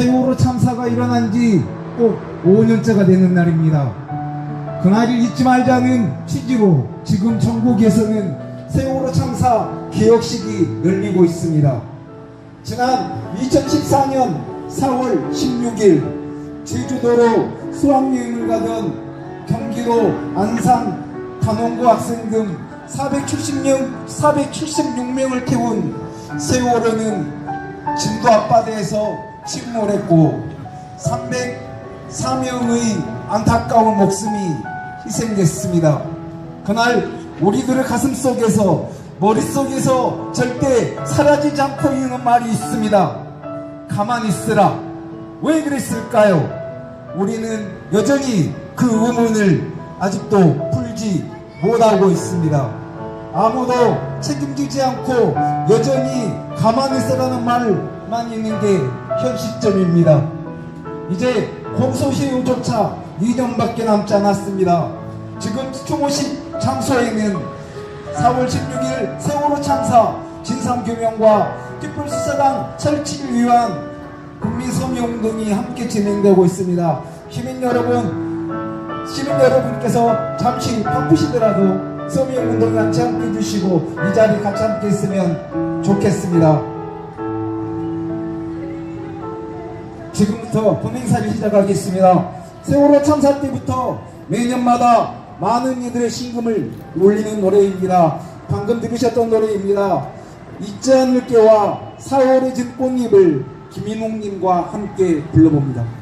세월호 참사가 일어난 지 꼭 5년째가 되는 날입니다. 그날을 잊지 말자는 취지로 지금 전국에서는 세월호 참사 기억식이 열리고 있습니다. 지난 2014년 4월 16일 제주도로 수학여행을 가던 경기도 안산 단원고 학생 등 470명, 476명을 태운 세월호는 진도 앞바다에서 침몰했고 304명의 안타까운 목숨이 희생됐습니다. 그날 우리들의 가슴 속에서 머릿속에서 절대 사라지지 않고 있는 말이 있습니다. 가만히 있으라. 왜 그랬을까요? 우리는 여전히 그 의문을 아직도 풀지 못하고 있습니다. 아무도 책임지지 않고 여전히 가만히 있으라는 말 만 있는 게현 시점입니다. 이제 공소시효조차 2년밖에 남지 않았습니다. 지금 추모식 장소에는 4월 16일 세월호 참사 진상규명과 특별수사단 설치를 위한 국민서명운동이 함께 진행되고 있습니다. 시민 여러분, 시민 여러분께서 잠시 바쁘시더라도 서명운동 같이 함께 해주시고 이 자리 같이 함께 있으면 좋겠습니다. 지금부터 본행사를 시작하겠습니다. 세월호 참사 때부터 매년마다 많은 이들의 신금을 울리는 노래입니다. 방금 들으셨던 노래입니다. 잊지 않을 게와 4월의 진 꽃잎을 김인홍님과 함께 불러봅니다.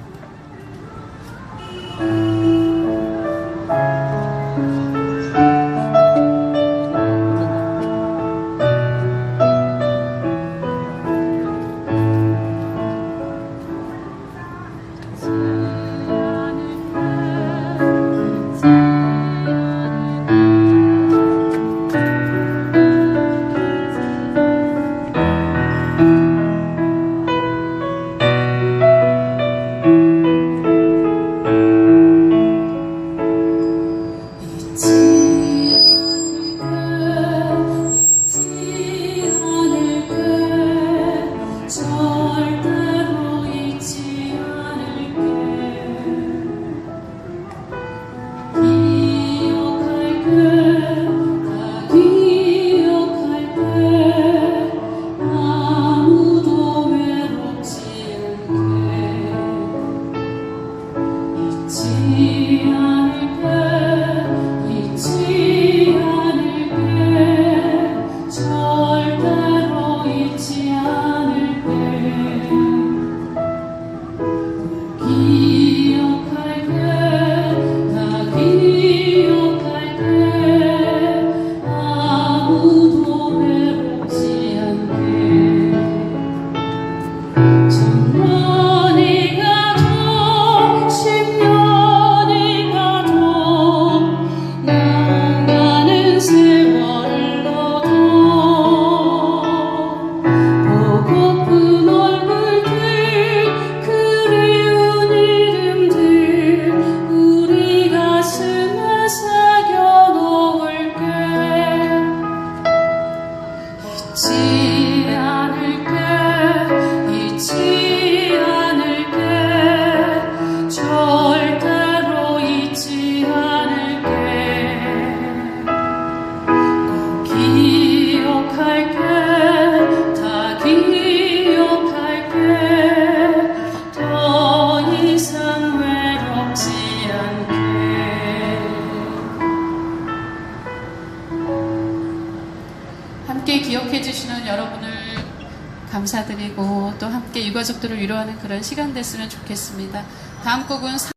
So 기억해 주시는 여러분을 감사드리고 또 함께 유가족들을 위로하는 그런 시간 됐으면 좋겠습니다. 다음 곡은